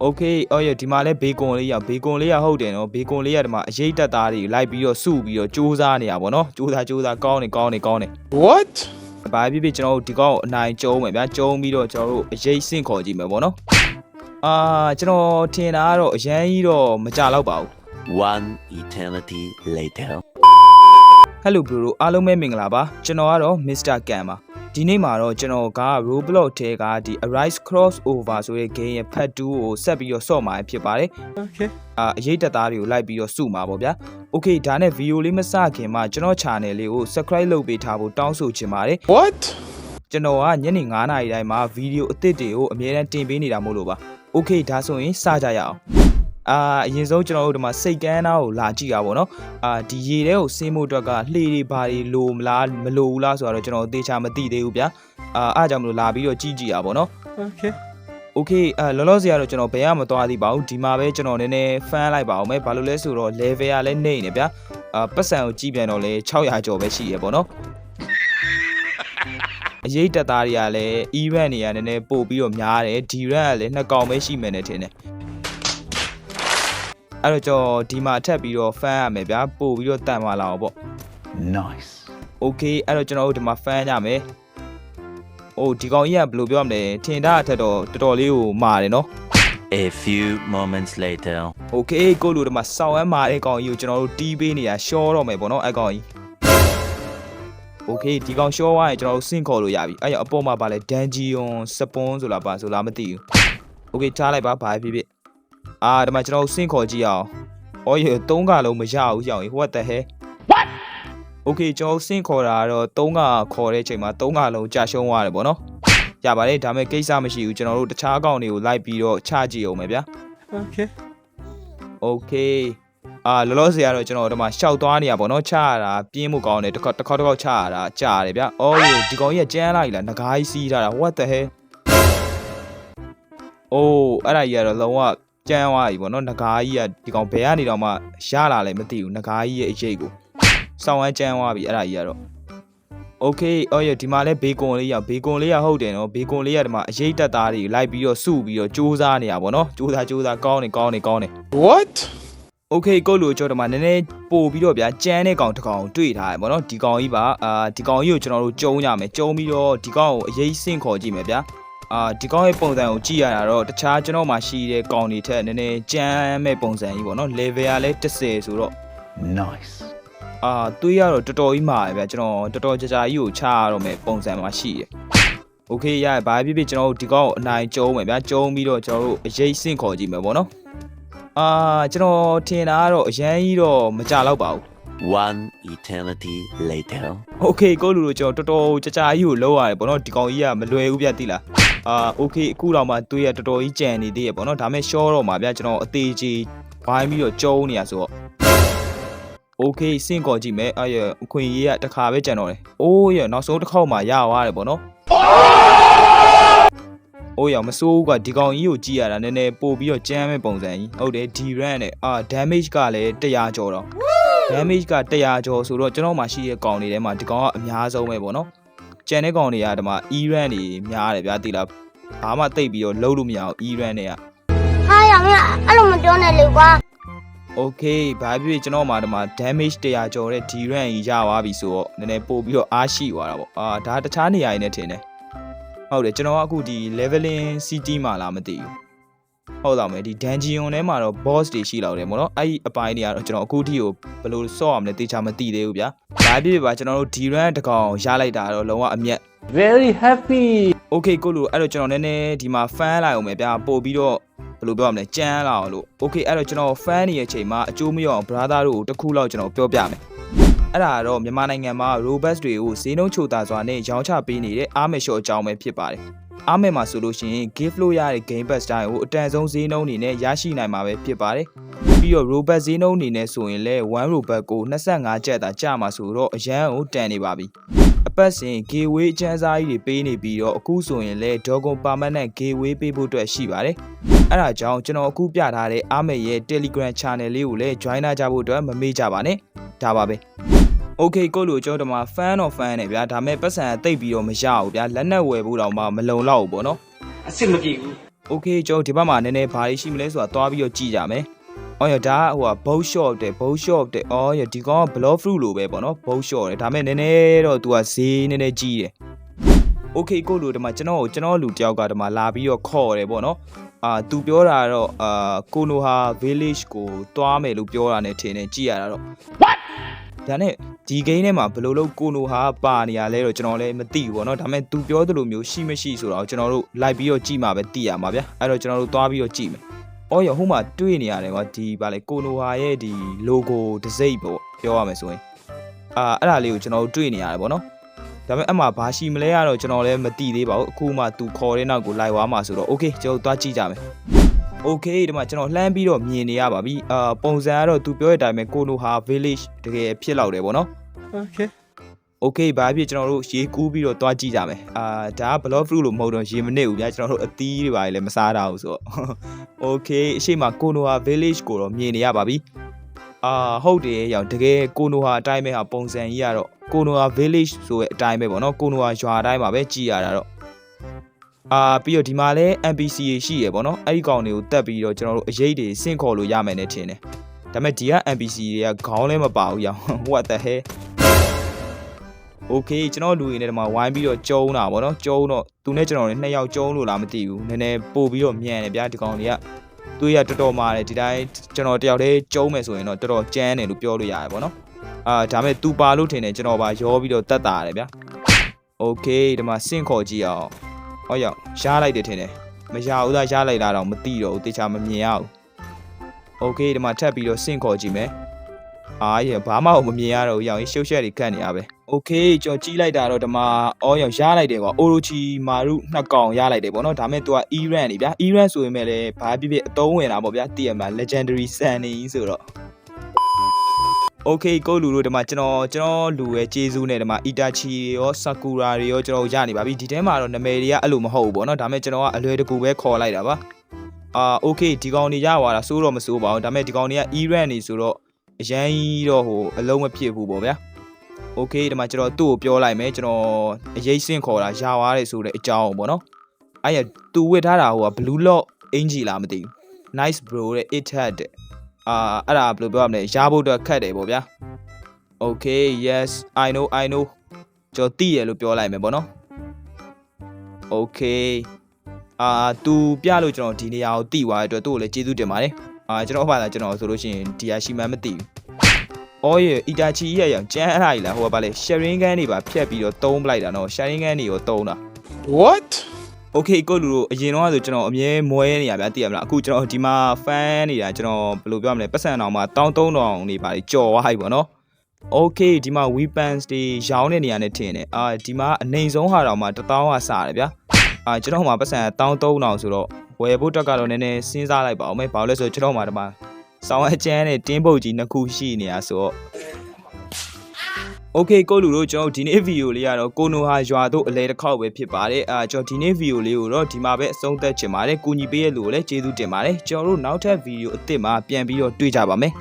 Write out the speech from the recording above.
โอเคအော်ရဒီမှာလဲဘေကွန်လေးရဘေကွန်လေးရဟုတ်တယ်နော်ဘေကွန်လေးရဒီမှာအရေးတက်သားတွေလိုက်ပြီးတော့စုပြီးတော့စူးစားနေရပါတော့စူးစားစူးစားကောင်းနေကောင်းနေကောင်းနေ What? ဘာဖြစ်ဖြစ်ကျွန်တော်တို့ဒီကောင်ကိုအနိုင်ကျုံးမယ်ဗျာကျုံးပြီးတော့ကျွန်တော်တို့အရေးစင့်ခေါ်ကြည့်မယ်ပေါ့နော်အာကျွန်တော်ထင်တာကတော့အရန်ကြီးတော့မကြတော့ပါဘူး One eternity later. ဟယ်လိုဘရိုတို့အားလုံးပဲမင်္ဂလာပါကျွန်တော်ကတော့ Mr. Can ပါ ဒီနေ့မှာတော့ကျွန်တော်က Roblox ထဲကဒီ Arise Crossover ဆိုတဲ့ game ရဲ့ Part 2ကိုဆက်ပြီးတော့ဆော့မှာဖြစ်ပါတယ် Okay. အာအရေးတက်သားတွေကိုလိုက်ပြီးတော့စုမှာပေါ့ဗျာ။ Okay ဒါနဲ့ဗီဒီယိုလေးမစခင်မှာကျွန်တော် channel လေးကို subscribe လုပ်ပေးထားဖို့တောင်းဆိုချင်ပါတယ် What? ။ကျွန်တော်ကညနေ9:00နာရီတိုင်းမှာဗီဒီယိုအသစ်တွေကိုအမြဲတမ်းတင်ပေးနေတာမို့လို့ပါ။ Okay ဒါဆိုရင်စကြရအောင်။ အာအရင်ဆုံးကျွန်တော်တို့ဒီမှာစိတ်ကန်းသားကိုလာကြည့်ရပါတော့။အာဒီရေထဲကိုဆင်းဖို့အတွက်ကလှေတွေဘာတွေလိုမလားမလိုဘူးလားဆိုတော့ကျွန်တော်သေချာမသိသေးဘူးဗျာ။အာအားကြောင့်မလို့လာပြီးတော့ကြည့်ကြည့်ရပါတော့။ Okay. Okay အဲလောလောဆယ်ကတော့ကျွန်တော်ဘယ်မှမသွားသေးပါဘူးဒီမှာပဲကျွန်တော်နည်းနည်းဖမ်းလိုက်ပါအောင်မယ်ဘာလို့လဲဆိုတော့ level ကလည်းနေနေဗျာအာပတ်စံကိုကြည့်ပြန်တော့လဲ600ကျော်ပဲရှိရပေါ့နော်အရေးတက်သားတွေကလည်း event တွေကနည်းနည်းပို့ပြီးတော့များတယ်ဒီ rank ကလည်းနှစ်ကောင်ပဲရှိမယ်နဲ့ထင်တယ် အဲ့တော့ကျွန်တော်ဒီမှာထပ်ပြီးတော့ဖမ်းရမယ်ဗျာပို့ပြီးတော့တန်ပါလာအောင်ပေါ့ Nice. Okay အဲ့တော့ကျွန်တော်တို့ဒီမှာဖမ်းကြမယ်။အိုးဒီကောင်ကြီးကဘယ်လိုပြောရမလဲထင်တာအထက်တော့တော်တော်လေးကိုမာတယ်နော် A few moments later. ။ Okay ကိုလူဒီမှာစောင်းအမ်းမာတဲ့ကောင်ကြီးကိုကျွန်တော်တို့တီးပေးနေတာရှော့တော့မယ်ပေါ့နော်အဲ့ကောင်ကြီး။ Okay ဒီကောင်ရှော့သွားရင်ကျွန်တော်တို့စင့်ခေါ်လို့ရပြီ။အဲ့ရအပေါ်မှာပါလဲ Dungeon Spawn ဆိုလားပါဆိုလားမသိဘူး။ Okay ချလိုက်ပါဘာဖြစ်ဖြစ်။ အာဒီမှာကျွန်တော်တို့စင့်ခေါ်ကြည့်အောင်။အော်ရေသုံးကလုံးမရဘူးကြောင်ကြီး what the hell ။ Okay ကျွန်တော်စင့်ခေါ်တာကတော့3ကခေါ်တဲ့အချိန်မှာ3ကလုံးကြာရှုံးသွားတယ်ပေါ့နော်။ရပါတယ်ဒါပေမဲ့ကိစ္စမရှိဘူးကျွန်တော်တို့တခြားအကောင့်တွေကိုလိုက်ပြီးတော့ချကြည့်အောင်မယ်ဗျာ Okay. ။ Okay အာလောလောဆယ်ကတော့ကျွန်တော်ဒီမှာရှောက်သွားနေရပါတော့ချရတာပြင်းမှုကောင်းတယ်တစ်ခါတစ်ခါတစ်ခါချရတာကြာတယ်ဗျာ။အော်ဒီကောင်ကြီးကကျန်းလိုက်လားငကားကြီးစီးထားတာ what the hell ။အိုးအဲ့ဒါကြီးကတော့လုံးဝ ကျန်းသွားပြီပေါ့နော်ငကားကြီးကဒီကောင်ဘယ်ကနေတော့မှရလာလဲမသိဘူးငကားကြီးရဲ့အရေးကိုစောင်းဝမ်းကျန်းသွားပြီအဲ့ဒါကြီးကတော့ Okay အော်ရဒီမှာလဲဘေကွန်လေးရဘေကွန်လေးရဟုတ်တယ်နော်ဘေကွန်လေးရဒီမှာအရေးတက်သားတွေလိုက်ပြီးတော့စုပြီးတော့စူးစားနေရပါတော့စူးစားစူးစားကောင်းနေကောင်းနေကောင်းနေ What? Okay ကိုလူကျော်ဒီမှာနည်းနည်းပို့ပြီးတော့ဗျာကြမ်းတဲ့ကောင်တစ်ကောင်တွေ့ထားရပါတော့ဒီကောင်ကြီးပါအာဒီကောင်ကြီးကိုကျွန်တော်တို့ကျုံးရမယ်ကျုံးပြီးတော့ဒီကောင်ကိုအရေးစင့်ခေါ်ကြည့်မယ်ဗျာ အာဒီကောင်ရဲ့ပုံစံကိုကြည့်ရတာတော့တခြားကျွန်တော်မှရှိတဲ့ကောင်တွေထက်နည်းနည်းကြမ်းမဲ့ပုံစံကြီးပေါ့နော် level ကလည်း10ဆိုတော့ Nice. အာသွေးရတော့တော်တော်ကြီးမာတယ်ဗျကျွန်တော်တော်တော်ကြာကြာကြီးကိုချရတော့မယ်ပုံစံမှာရှိတယ်။ Okay ရဘာဖြစ်ဖြစ်ကျွန်တော်တို့ဒီကောင်ကိုအနိုင်ကျုံးမယ်ဗျာကျုံးပြီးတော့ကျွန်တော်တို့အရေးစင့်ခေါ်ကြည့်မယ်ပေါ့နော်။အာကျွန်တော်ထင်တာကတော့အရန်ကြီးတော့မကြတော့ပါဘူး One eternity later. ။ Okay ကိုလူတို့ကျွန်တော်တော်တော်ကြာကြာကြီးကိုလောက်ရတယ်ပေါ့နော်ဒီကောင်ကြီးကမလွယ်ဘူးဗျတိလား။ အာ Okay အခုတော့မှသွေးရတော်တော်ကြီးကြံနေသေးရပေါ့နော်ဒါမဲ့ရှော့တော့မှာဗျကျွန်တော်အသေးကြီးဘိုင်းပြီးတော့ကျုံးနေရဆိုတော့ Okay စင့်ကော်ကြည့်မယ်အဲ့ရအခွင့်အရေးကတစ်ခါပဲကြံတော့တယ်။အိုးရနောက်ဆုံးတစ်ခေါက်မှရသွားတယ်ပေါ့နော်။အိုးရမစိုးဘူးကဒီကောင်ကြီးကိုကြည့်ရတာနည်းနည်းပို့ပြီးတော့ကြမ်းမဲ့ပုံစံကြီး။ဟုတ်တယ် D rank နဲ့အာ damage ကလည်း100ကျော်တော့ damage က100ကျော်ဆိုတော့ကျွန်တော်မှရှိတဲ့ကောင်တွေထဲမှာဒီကောင်ကအများဆုံးပဲပေါ့နော်။ ကြံတဲ့ကောင်တွေကဒီမှာ E rank တွေများတယ်ဗျာတိလား။ဘာမှတိတ်ပြီးတော့လုံးလို့မရအောင် E rank တွေကဟာရမင်းအဲ့လိုမပြောနဲ့လေကွာ Okay ဘာဖြစ်ဖြစ်ကျွန်တော်မှာဒီမှာ damage 100ကျော်တဲ့ D rank ကြီးရသွားပြီဆိုတော့နည်းနည်းပို့ပြီးတော့အားရှိသွားတာပေါ့အာဒါတခြားနေရာတွေနဲ့ထင်တယ်ဟုတ်တယ်ကျွန်တော်ကအခုဒီ leveling city မှာလာမသိဘူး ဟုတ်တော့မယ်ဒီ dungeon ထဲမှာတော့ boss တွေရှိလောက်တယ်ပေါ့နော်အဲ့ဒီအပိုင်းတွေကတော့ကျွန်တော်အခုထိကိုဘယ်လိုဆော့ရမလဲတေချာမသိသေးဘူးဗျာဘာဖြစ်ဖြစ်ပါကျွန်တော်တို့ D rank တစ်ကောင်ရလိုက်တာတော့လုံးဝအမျက် Very happy. Okay ကိုလူအဲ့တော့ကျွန်တော်နည်းနည်းဒီမှာဖန်လိုက်အောင်မယ်ဗျာပို့ပြီးတော့ဘယ်လိုပြောရမလဲကြမ်းလာအောင်လို့ Okay အဲ့တော့ကျွန်တော်ဖန်နေတဲ့အချိန်မှာအကျိုးမရအောင် brother တို့ကိုတစ်ခုလောက်ကျွန်တော်ပြောပြမယ် အဲ့ဒါကတော့မြန်မာနိုင်ငံမှာ robust တွေကိုဈေးနှုန်းချိုတာစွာနဲ့ရောင်းချပေးနေတဲ့အားမလျှော့အကြောင်းပဲဖြစ်ပါတယ်အားမယ်မှာဆိုလို့ရှိရင် gift လို့ရတဲ့ game pass တိုင်းကိုအတန်ဆုံးဈေးနှုန်းအနေနဲ့ရရှိနိုင်မှာပဲဖြစ်ပါတယ်ပြီးတော့ robust ဈေးနှုန်းအနေနဲ့ဆိုရင်လည်း1 robust ကို25ကျပ်သာကျမှာဆိုတော့အရန်ကိုတန်နေပါပြီအပတ်စဉ် gateway အချမ်းစားကြီးတွေပေးနေပြီးတော့အခုဆိုရင်လည်း Dogon Permanent gateway ပေးဖို့အတွက်ရှိပါတယ်။အဲဒါကြောင့်ကျွန်တော်အခုပြထားတဲ့အားမေရဲ့ Telegram channel လေးကိုလည်း join လာကြဖို့အတွက်မမေ့ကြပါနဲ့။ဒါပါပဲ။ Okay ကိုလိုကျွန်တော်တို့မှာ fan of fan နဲ့ဗျာဒါမဲ့ပတ်စံတိတ်ပြီးတော့မရဘူးဗျာလက်နက်ဝယ်ဖို့တော့မှမလုံလောက်ဘူးပေါ့နော်အစ်စ်မပြေဘူး okay ကျွန်တော်ဒီဘက်မှာနည်းနည်းဘာတွေရှိမလဲဆိုတာသွားပြီးတော့ကြည့်ကြမယ်အော်ရဒါကဟိုက bow shot တဲ့ bow shot တဲ့အော်ရဒီကောင်က blow fruit လို့ပဲပေါ့နော် bow shot တဲ့ဒါမဲ့နည်းနည်းတော့ तू ကဈေးနည်းနည်းကြီးတယ် okay ကိုလူဒီမှာကျွန်တော်ကိုကျွန်တော်လူတယောက်ကဒီမှာလာပြီးတော့ခေါ်တယ်ပေါ့နော်အာသူပြောတာတော့အာကိုနိုဟာ village ကိုတွားမယ်လို့ပြောတာနဲ့ထင်တယ်ကြည့်ရတာတော့ what ဒါနဲ့ဒီ game ထဲမှာဘယ်လိုလုပ်ကိုနိုဟာပါနေရလဲတော့ကျွန်တော်လည်းမသိဘူးပေါ့နော်ဒါပေမဲ့ तू ပြောသလိုမျိုးရှိမရှိဆိုတော့ကျွန်တော်တို့လိုက်ပြီးတော့ကြည့်မှာပဲသိရမှာဗျာအဲ့တော့ကျွန်တော်တို့တွားပြီးတော့ကြည့်မယ်အော်ရဟိုမှာတွေ့နေရတယ်ကွာဒီဗာလေကိုနိုဟာရဲ့ဒီ logo တစ်စိမ့်ပေါ့ပြောရမယ်ဆိုရင်အာအဲ့ဒါလေးကိုကျွန်တော်တို့တွေ့နေရတယ်ပေါ့နော်ဒါပေမဲ့အမှဘာရှိမလဲကတော့ကျွန်တော်လည်းမသိသေးပါဘူးအခုမှသူခေါ်တဲ့နောက်ကိုလိုက်သွားမှာဆိုတော့ okay ကျွန်တော်သွားကြည့်ကြမယ် okay ဒီမှာကျွန်တော်လှမ်းပြီးတော့မြင်နေရပါပြီအာပုံစံကတော့သူပြောတဲ့အတိုင်းပဲကိုနိုဟာ village တကယ်ဖြစ်လောက်တယ်ပေါ့နော် Okay. okay ဘာဖြစ်ကျွန်တော်တို့ရေကူးပြီးတော့သွားကြည့်ကြမယ်အာဒါက block fruit လို့မဟုတ်တော့ရေမနစ်ဘူးဗျာကျွန်တော်တို့အသီးတွေပါလေမစားတာဘူးဆိုတော့ okay အရှိမကိုနိုဟာ village ကိုတော့မြင်နေရပါပြီအာဟုတ်တယ်ရောင်တကယ်ကိုနိုဟာအတိုင်းပဲဟာပုံစံကြီးကတော့ကိုနိုဟာ village ဆိုတဲ့အတိုင်းပဲပေါ့နော်ကိုနိုဟာရွာအတိုင်းပါပဲကြည်ရတာတော့ အာပြီးတော့ဒီမှာလဲ NPC တွေရှိရပေါ့နော်အဲ့ဒီကောင်တွေကိုတက်ပြီးတော့ကျွန်တော်တို့အရေးတွေစင့်ခေါ်လို့ရမယ်နဲ့ထင်တယ်ဒါပေမဲ့ဒီက NPC တွေကခေါင်းလဲမပါဘူးရောင် what the hell okay ကျွန်တော်လူရင်းနဲ့ဒီမှာဝိုင်းပြီးတော့ကျုံးတာပေါ့နော်ကျုံးတော့သူနဲ့ကျွန်တော်နဲ့နှစ်ယောက်ကျုံးလို့လားမသိဘူးနည်းနည်းပို့ပြီးတော့မြန်တယ်ဗျာဒီကောင်တွေကသူရတော်တော်မာတယ်ဒီတိုင်းကျွန်တော်တယောက်တည်းကျုံးမယ်ဆိုရင်တော့တော်တော်ကြမ်းတယ်လို့ပြောလို့ရတယ်ပေါ့နော်အာဒါမဲ့သူပါလို့ထင်တယ်ကျွန်တော်ပါရောပြီးတော့တက်တာရတယ်ဗျာ okay ဒီမှာစင့်ခေါ်ကြည့်အောင် ။ဟောရောက်ရလိုက်တယ်ထင်တယ်။မရဘူးလားရလိုက်တာတော့မသိတော့ဘူးတေချာမမြင်ရဘူး။ Okay ဒီမှာထပ်ပြီးတော့စင့်ခေါ်ကြည့်မယ်။အားရဘာမှမမြင်ရတော့ဘူးရောက်ရင်ရှုပ်ရှက်တွေခတ်နေရပဲ။ Okay ကျွန်တော်ကြီးလိုက်တာတော့ဒီမှာအော်ရောက်ရလိုက်တယ်ကွာ။ Orochi Maru နှစ်ကောင်ရလိုက်တယ်ပေါ့နော်။ဒါမဲ့သူက Iran နေဗျာ။ Iran ဆိုရင်လည်းဘာဖြစ်ဖြစ်အတုံးဝင်တာပေါ့ဗျာ။ TM Legendary Sun နေကြီးဆိုတော့ โอเคကိုလူတို့ဒီမှာကျွန်တော်ကျွန်တော်လူရဲ့ကျေးဇူးနဲ့ဒီမှာ Itachi ရော Sakura တွေရောကျွန်တော်ရနေပါပြီဒီထဲမှာတော့နာမည်တွေကအဲ့လိုမဟုတ်ဘူးပေါ့နော်ဒါမဲ့ကျွန်တော်ကအလွယ်တကူပဲခေါ်လိုက်တာပါအာโอเคဒီကောင်တွေရသွားတာစိုးတော့မစိုးပါဘူးဒါမဲ့ဒီကောင်တွေက Iran နေဆိုတော့ အရန်ကြီးတော့ဟိုအလုံးမဖြစ်ဘူးပေါ့ဗျာโอเคဒီမှာကျွန်တော်သူ့ကိုပြောလိုက်မယ်ကျွန်တော်အရေးစင့်ခေါ်တာယာသွားတယ်ဆိုတဲ့အကြောင်းပေါ့နော်အဲ့ရသူဝစ်ထားတာဟိုက blue lock အင်ဂျီလားမသိဘူး nice bro တဲ့ it had တဲ့ အာအဲ့ဒါဘယ်လိုပြောရမလဲရားဖို့အတွက်ခက်တယ်ပေါ့ဗျာ okay yes i know i know ကျွန်တော်သိရလို့ပြောလိုက်မယ်ပေါ့နော် okay အာ तू ပြလို့ကျွန်တော်ဒီနေရာကိုသိသွားတဲ့အတွက်သူ့ကိုလည်းကျေးဇူးတင်ပါတယ်အာကျွန်တော်ဘာသာကျွန်တော်ဆိုလို့ရှိရင်ဒီဟာရှိမှန်းမသိဘူး။အော်ရေအီတာချီကြီးရရကျန်းအဲ့ဒါကြီးလားဟိုကဘာလဲ sharing ကန်တွေပါဖြတ်ပြီးတော့တုံးပလိုက်တာနော် sharing ကန်တွေကိုတုံးတာ What? ။ Okay ကိုလူတို့အရင်တော့ဆိုကျွန်တော်အမြဲမွဲနေရဗျာသိရမလားအခုကျွန်တော်ဒီမှာ fan နေတာကျွန်တော်ဘယ်လိုပြောမလဲပတ်စံအောင်မှာ1300နေပါလေကြော်သွားပြီပေါ့နော်။ Okay ဒီမှာ weapons တွေရောင်းတဲ့နေရာနဲ့ထင်တယ်။အာဒီမှာအနေဆုံးဟာတော့မှ1000ဟာစတယ်ဗျာ။အာကျွန်တော်ဟိုမှာပတ်စံ1300ဆိုတော့ဝယ်ဖို့တက်ကတော့နည်းနည်းစဉ်းစားလိုက်ပါအောင်မေ။ဘာလို့လဲဆိုတော့ကျွန်တော်မှာဒီမှာဆောင်းအကျန်းနဲ့တင်းပုတ်ကြီးနှစ်ခုရှိနေရဆိုတော့ Okay ကိုလူတို့ကျွန်တော်ဒီနေ့ဗီဒီယိုလေးကတော့ကိုနိုဟာရွာတို့အလဲတစ်ခေါက်ပဲဖြစ်ပါတယ်အာကျွန်တော်ဒီနေ့ဗီဒီယိုလေးကိုတော့ဒီမှာပဲအဆုံးသတ်ချင်ပါတယ်ကူညီပေးရလို့လည်းကျေးဇူးတင်ပါတယ်ကျွန်တော်တို့နောက်ထပ်ဗီဒီယိုအသစ်မှာပြန်ပြီးတော့တွေ့ကြပါမယ်